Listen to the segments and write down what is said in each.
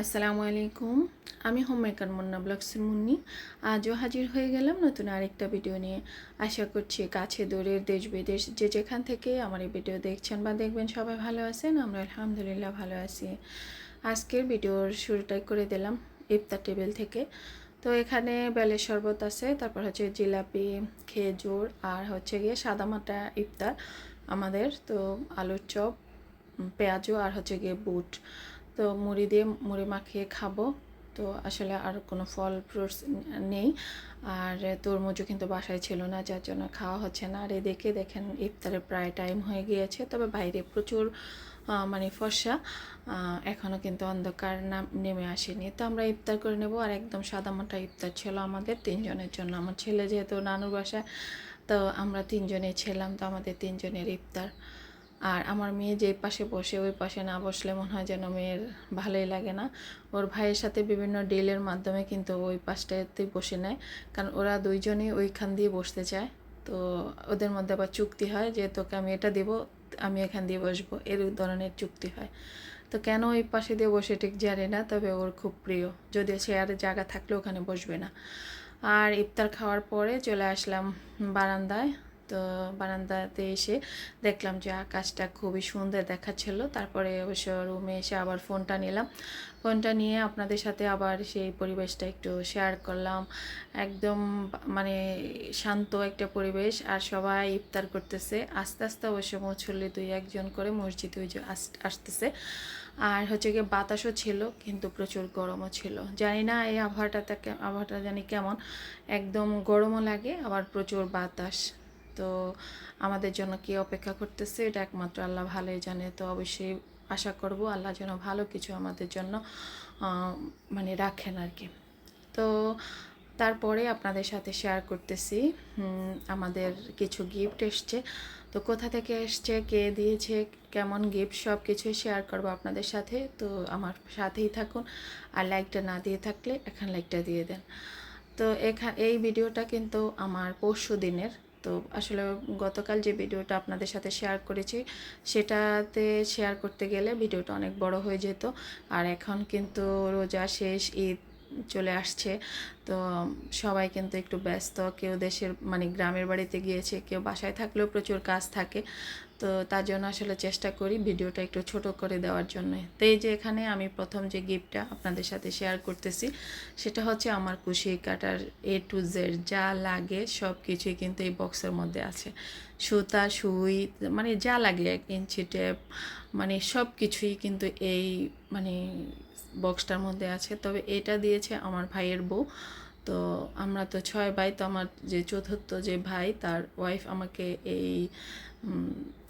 আসসালামু আলাইকুম। আমি হোম মেকার মুন্না ব্লগসের মুন্নি। আজও হাজির হয়ে গেলাম নতুন আরেকটা ভিডিও নিয়ে। আশা করছি কাছে দূরের দেশ বিদেশ যে যেখান থেকে আমার এই ভিডিও দেখছেন বা দেখবেন সবাই ভালো আছেন আমরা আলহামদুলিল্লাহ ভালো আছি। আজকের ভিডিওর শুরুটাই করে দিলাম ইফতার টেবিল থেকে। তো এখানে বেলের শরবত আছে তারপর হচ্ছে জিলাপি খেজুর আর হচ্ছে গিয়ে সাদামাটা ইফতার আমাদের। তো আলুর চপ উম, পেঁয়াজু আর হচ্ছে গিয়ে বুট। তো মুড়ি দিয়ে মুড়ি মাখিয়ে খাব। তো আসলে আর কোনো ফল ফ্রুটস নেই। আর তরমুজও কিন্তু বাসায় ছিল না, যার জন্য খাওয়া হচ্ছে না। আর এদিকে দেখেন ইফতারের প্রায় টাইম হয়ে গিয়েছে, তবে বাইরে প্রচুর মানে ফর্সা। এখনও কিন্তু অন্ধকার নাম, নেমে আসেনি। তো আমরা ইফতার করে নেব। আর একদম সাদামাটা ইফতার ছিল আমাদের তিনজনের জন্য। আমার ছেলে যেহেতু নানুর বাসায়, তো আমরা তিনজনেই ছিলাম, তো আমাদের তিনজনের ইফতার। আর আমার মেয়ে যে পাশে বসে, ওই পাশে না বসলে মনে হয় যেন মেয়ের ভালোই লাগে না। ওর ভাইয়ের সাথে বিভিন্ন ডিলের মাধ্যমে কিন্তু ওই পাশটাতে বসে নেয়। কারণ ওরা দুইজনেই ওইখান দিয়ে বসতে চায়। তো ওদের মধ্যে আবার চুক্তি হয় যে, তোকে আমি এটা দিব, আমি এখান দিয়ে বসবো। এর ধরনের চুক্তি হয়। তো কেন ওই পাশে দিয়ে বসে ঠিক জানি না, তবে ওর খুব প্রিয়। যদিও চেয়ারে জায়গা থাকলে ওখানে বসবে না। আর ইফতার খাওয়ার পরে চলে আসলাম বারান্দায়। তো বারান্দাতে এসে দেখলাম যে আকাশটা খুবই সুন্দর দেখাচ্ছিল। তারপরে অবশ্য রুমে এসে আবার ফোনটা নিলাম। ফোনটা নিয়ে আপনাদের সাথে আবার সেই পরিবেশটা একটু শেয়ার করলাম। একদম মানে শান্ত একটা পরিবেশ আর সবাই ইফতার করতেছে। আস্তে আস্তে অবশ্য মুসল্লি দুই একজন করে মসজিদ ওই যে আস- আসতেছে। আর হচ্ছে গিয়ে বাতাসও ছিল, কিন্তু প্রচুর গরমও ছিল। জানি না এই আবহাওয়াটা কে- আবহাওয়াটা জানি কেমন। একদম গরমও লাগে, আবার প্রচুর বাতাস। তো আমাদের জন্য কি অপেক্ষা করতেছে? এটা একমাত্র আল্লাহ ভালোই জানে। তো অবশ্যই আশা করব আল্লাহ যেন ভালো কিছু আমাদের জন্য মানে রাখেন আর কি। তো তারপরে আপনাদের সাথে শেয়ার করতেছি। আমাদের কিছু গিফট এসছে। তো কোথা থেকে এসছে? কে দিয়েছে? কেমন গিফট সব কিছুই শেয়ার করব আপনাদের সাথে। তো আমার সাথেই থাকুন। আর লাইকটা না দিয়ে থাকলে এখন লাইকটা দিয়ে দেন। তো এখা, এই ভিডিওটা কিন্তু আমার পরশু দিনের তো আসলে গতকাল যে ভিডিওটা আপনাদের সাথে শেয়ার করেছি, সেটাতে শেয়ার করতে গেলে ভিডিওটা অনেক বড় হয়ে যেত। আর এখন কিন্তু রোজা শেষ, ঈদ চলে আসছে। তো সবাই কিন্তু একটু ব্যস্ত, কেউ দেশের মানে গ্রামের বাড়িতে গিয়েছে, কেউ বাসায় থাকলেও প্রচুর কাজ থাকে। তো তার জন্য আসলে চেষ্টা করি ভিডিওটা একটু ছোট করে দেওয়ার জন্য। তো এই যে এখানে আমি প্রথম যে গিফটটা আপনাদের সাথে শেয়ার করতেছি, সেটা হচ্ছে আমার কুশি কাটার এ টু জেড যা লাগে সব কিছুই কিন্তু এই বক্সের মধ্যে আছে। সুতা, সুই মানে যা লাগে, এক ইঞ্চি টেপ মানে সব কিছুই কিন্তু এই মানে বক্সটার মধ্যে আছে। তবে এটা দিয়েছে আমার ভাইয়ের বউ। তো আমরা তো ছয় ভাই, তো আমার যে চতুর্থ যে ভাই, তার ওয়াইফ আমাকে এই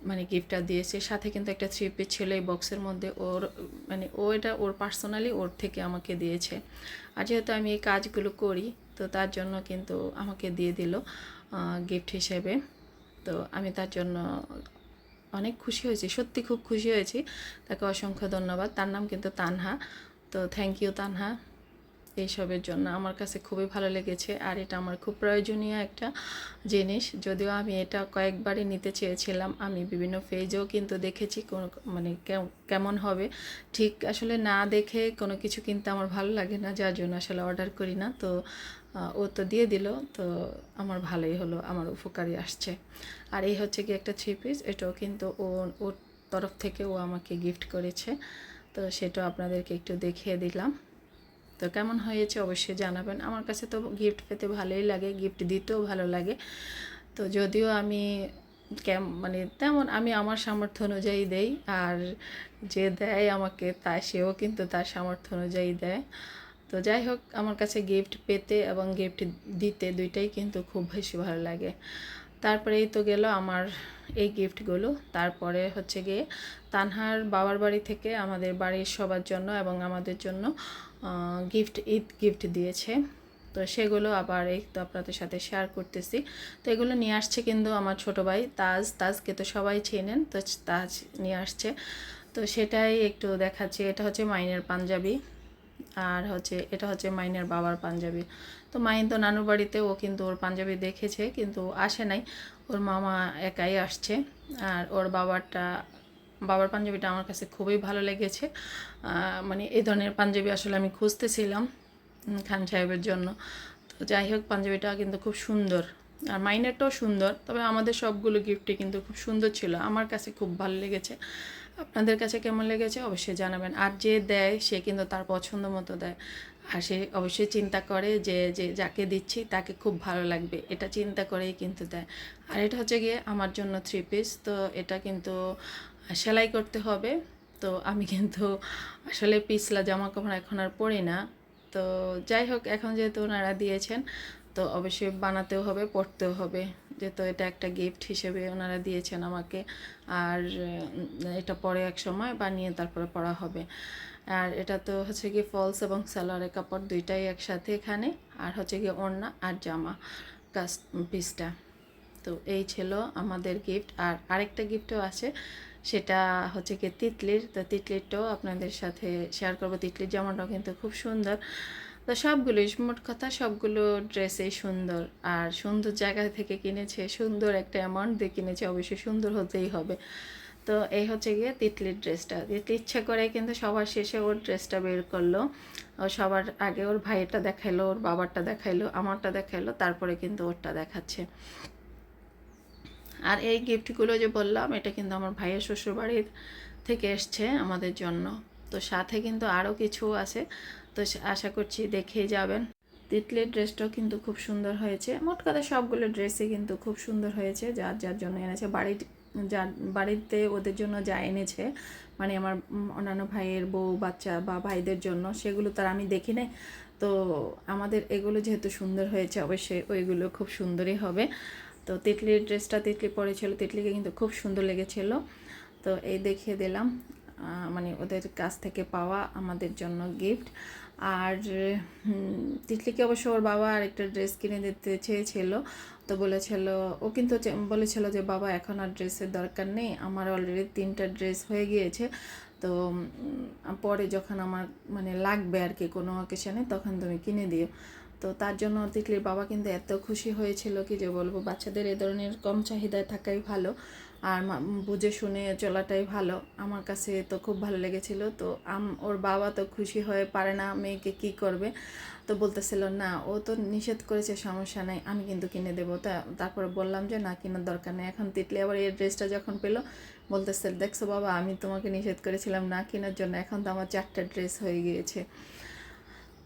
মানে গিফটটা দিয়েছে। সাথে কিন্তু একটা থ্রি পিস ছিল এই বক্সের মধ্যে। ওর মানে ও এটা ওর পার্সোনালি ওর থেকে আমাকে দিয়েছে। আর যেহেতু আমি এই কাজগুলো করি, তো তার জন্য কিন্তু আমাকে দিয়ে দিল গিফট হিসেবে। তো আমি তার জন্য অনেক খুশি হয়েছি, সত্যি খুব খুশি হয়েছি। তাকে অসংখ্য ধন্যবাদ। তার নাম কিন্তু তানহা। তো থ্যাংক ইউ তানহা এইসবের জন্য। আমার কাছে খুবই ভালো লেগেছে আর এটা আমার খুব প্রয়োজনীয় একটা জিনিস। যদিও আমি এটা কয়েকবারই নিতে চেয়েছিলাম, আমি বিভিন্ন ফেজেও কিন্তু দেখেছি কোনো মানে কেম- কেমন হবে। ঠিক আসলে না দেখে কোনো কিছু কিনতে আমার ভালো লাগে না, যার জন্য আসলে অর্ডার করি না। তো ও তো দিয়ে দিল, তো আমার ভালোই হলো, আমার উপকারী আসছে। আর এই হচ্ছে কি একটা থ্রি পিস এটাও কিন্তু ও, ওর তরফ থেকে ও আমাকে গিফট করেছে। তো সেটা আপনাদেরকে একটু দেখিয়ে দিলাম। তো কেমন হয়েছে অবশ্যই জানাবেন। আমার কাছে তো গিফট পেতে ভালোই লাগে গিফট দিতেও ভালো লাগে। তো যদিও আমি কেম মানে তেমন আমি আমার সামর্থ্য অনুযায়ী দেই, আর যে দেয় আমাকে তা সেও কিন্তু তার সামর্থ্য অনুযায়ী দেয়। তো যাই হোক, আমার কাছে গিফট পেতে এবং গিফট দিতে দুইটাই কিন্তু খুব বেশি ভালো লাগে। তারপরেই তো গেল আমার এই গিফটগুলো তারপরে হচ্ছে গিয়ে তানহার বাবার বাড়ি থেকে আমাদের বাড়ির সবার জন্য এবং আমাদের জন্য গিফট ঈদ গিফট দিয়েছে। তো সেগুলো আবার এই তো আপনাদের সাথে শেয়ার করতেছি। তো এগুলো নিয়ে আসছে কিন্তু আমার ছোট ভাই তাজ। তাজকে তো সবাই চেনেন, তো তাজ নিয়ে আসছে। তো সেটাই একটু দেখাচ্ছি। এটা হচ্ছে মাইনের পাঞ্জাবি। আর হচ্ছে, এটা হচ্ছে মাইনের বাবার পাঞ্জাবি। তো মাইন তো নানুর বাড়িতে, ও কিন্তু ওর পাঞ্জাবি দেখেছে, কিন্তু আসে নাই। ওর মামা একাই আসছে, আর ওর বাবারটা, বাবার পাঞ্জাবিটা আমার কাছে খুবই ভালো লেগেছে। মানে এই ধরনের পাঞ্জাবি আসলে আমি খুঁজতেছিলাম খান সাহেবের জন্য। তো যাই হোক, পাঞ্জাবিটা কিন্তু খুব সুন্দর। আর মাইনেরটাও সুন্দর, তবে আমাদের সবগুলো গিফটই কিন্তু খুব সুন্দর ছিল। আমার কাছে খুব ভালো লেগেছে। আপনাদের কাছে কেমন লেগেছে অবশ্যই জানাবেন। আর যে দেয়, সে কিন্তু তার পছন্দ মতো দেয়। আর সে অবশ্যই চিন্তা করে যে যে যাকে দিচ্ছি তাকে খুব ভালো লাগবে। এটা চিন্তা করেই কিন্তু দেয়। আর এটা হচ্ছে গিয়ে আমার জন্য থ্রি পিস তো এটা কিন্তু সেলাই করতে হবে। তো আমি কিন্তু আসলে পিছলা জামা কাপড় এখন আর পরি না। তো যাই হোক, এখন যেহেতু ওনারা দিয়েছেন, তো অবশ্যই বানাতেও হবে পড়তেও হবে। যেহেতু এটা একটা গিফট হিসেবে ওনারা দিয়েছেন আমাকে। আর এটা পরে এক সময় বানিয়ে তারপরে পড়া হবে। আর এটা তো হচ্ছে কি ফলস এবং সালোয়ারের কাপড় দুইটাই একসাথে এখানে। আর হচ্ছে কি ওড়না আর জামা কাজ পিসটা। তো এই ছিল আমাদের গিফট আর আরেকটা গিফটও আছে, সেটা হচ্ছে কি তিতলির। তো তিতলিরটাও আপনাদের সাথে শেয়ার করব। তিতলির জামাটাও কিন্তু খুব সুন্দর। তো সবগুলো, মোট কথা সবগুলো ড্রেসই সুন্দর। আর সুন্দর জায়গা থেকে কিনেছে, সুন্দর একটা অ্যামাউন্ট দিয়ে কিনেছে, অবশ্যই সুন্দর হতেই হবে। তো এই হচ্ছে গিয়ে তিতলির ড্রেসটা তিতলি ইচ্ছা করে কিন্তু সবার শেষে ওর ড্রেসটা বের করল। ও সবার আগে ওর ভাইয়েরটা দেখাইলো, ওর বাবারটা দেখাইলো, আমারটা দেখাইলো, তারপরে কিন্তু ওরটা দেখাচ্ছে। আর এই গিফটগুলো যে বললাম, এটা কিন্তু আমার ভাইয়ের শ্বশুরবাড়ির থেকে এসছে আমাদের জন্য। তো সাথে কিন্তু আরও কিছু আছে। তো আশা করছি দেখেই যাবেন। তিতলির ড্রেসটাও কিন্তু খুব সুন্দর হয়েছে। মোট কথা সবগুলো ড্রেসই কিন্তু খুব সুন্দর হয়েছে। যার যার জন্য এনেছে। বাড়ির যার, বাড়িতে ওদের জন্য যা এনেছে মানে আমার অন্যান্য ভাইয়ের বউ, বাচ্চা বা ভাইদের জন্য, সেগুলো তার আমি দেখি নাই। তো আমাদের এগুলো যেহেতু সুন্দর হয়েছে, অবশ্যই ওইগুলো খুব সুন্দরই হবে। তো তিতলির ড্রেসটা তিতলি পরেছিল। তিতলিকে কিন্তু খুব সুন্দর লেগেছিল। তো এই দেখিয়ে দিলাম। মানে ওদের কাছ থেকে পাওয়া আমাদের জন্য গিফট আর তিতলিকে অবশ্য ওর বাবা আরেকটা ড্রেস কিনে দিতে চেয়েছিল। তো বলেছিল, ও কিন্তু বলেছিল যে, বাবা, এখন আর ড্রেসের দরকার নেই। আমার অলরেডি তিনটা ড্রেস হয়ে গিয়েছে। তো পরে যখন আমার মানে লাগবে আর কি কোনো অকেশানে তখন তুমি কিনে দিও। তো তার জন্য তিতলির বাবা কিন্তু এত খুশি হয়েছিল কি যে বলব, বাচ্চাদের এ ধরনের কম চাহিদায় থাকাই ভালো আর বুঝে শুনে চলাটাই ভালো। আমার কাছে তো খুব ভালো লেগেছিল। তো আম, ওর বাবা তো খুশি হয়ে পারে না মেয়েকে কি করবে। তো বলতেছিল, না, ও তো নিষেধ করেছে, সমস্যা নাই, আমি কিন্তু কিনে দেবো। তা তারপরে বললাম যে, না, কেনার দরকার নেই। এখন তিতলি আবার এই ড্রেসটা যখন পেল, বলতেছে, দেখছ বাবা, আমি তোমাকে নিষেধ করেছিলাম না কেনার জন্য, এখন তো আমার চারটা ড্রেস হয়ে গিয়েছে।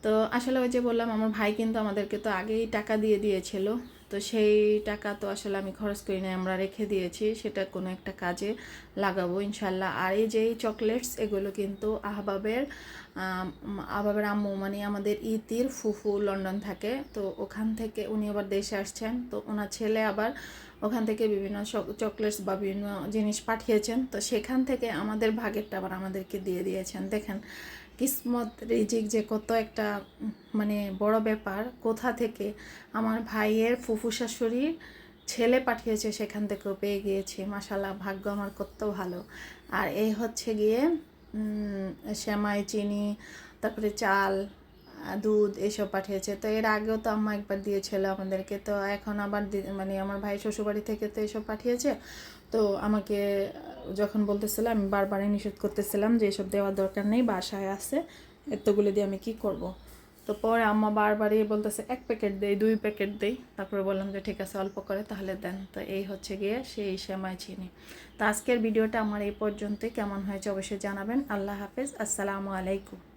তো আসলে ওই যে বললাম, আমার ভাই কিন্তু আমাদেরকে তো আগেই টাকা দিয়ে দিয়েছিল। তো সেই টাকা তো আসলে আমি খরচ করি না আমরা রেখে দিয়েছি, সেটা কোনো একটা কাজে লাগাবো ইনশাল্লাহ। আর এই যে চকলেটস, এগুলো কিন্তু আহবাবের আহবাবের আম্মু মানে আমাদের ইতির ফুফু লন্ডন থাকে। তো ওখান থেকে উনি আবার দেশে আসছেন। তো ওনার ছেলে আবার ওখান থেকে বিভিন্ন চকলেটস বা বিভিন্ন জিনিস পাঠিয়েছেন। তো সেখান থেকে আমাদের ভাগেরটা আবার আমাদেরকে দিয়ে দিয়েছেন। দেখেন, কিসমত রিজিক যে কত একটা মানে বড় ব্যাপার। কোথা থেকে? আমার ভাইয়ের ফুফু শাশুড়ির ছেলে পাঠিয়েছে, সেখান থেকেও পেয়ে গিয়েছি। মাসাল্লাহ ভাগ্য আমার কত ভালো। আর এই হচ্ছে গিয়ে সেমাই, চিনি, তারপরে চাল দুধ এসব পাঠিয়েছে। তো এর আগেও তো আম্মা একবার দিয়েছিল আমাদেরকে। তো এখন আবার মানে আমার ভাই শ্বশুরবাড়ি থেকে তো এসব পাঠিয়েছে। তো আমাকে যখন বলতেছিল, আমি বারবারই নিষেধ করতেছিলাম যে এসব দেওয়ার দরকার নেই, বাসায় আছে, এতগুলো দিয়ে আমি কি করব? তো পরে আম্মা বারবারই বলতেছে, এক প্যাকেট দেই, দুই প্যাকেট দেই। তারপরে বললাম যে, ঠিক আছে, অল্প করে, তাহলে দেন। তো এই হচ্ছে গিয়ে সেই সেমাই চিনি। তো আজকের ভিডিওটা আমার এই পর্যন্তই। কেমন হয়েছে অবশ্যই জানাবেন। আল্লাহ হাফেজ। আসসালামু আলাইকুম।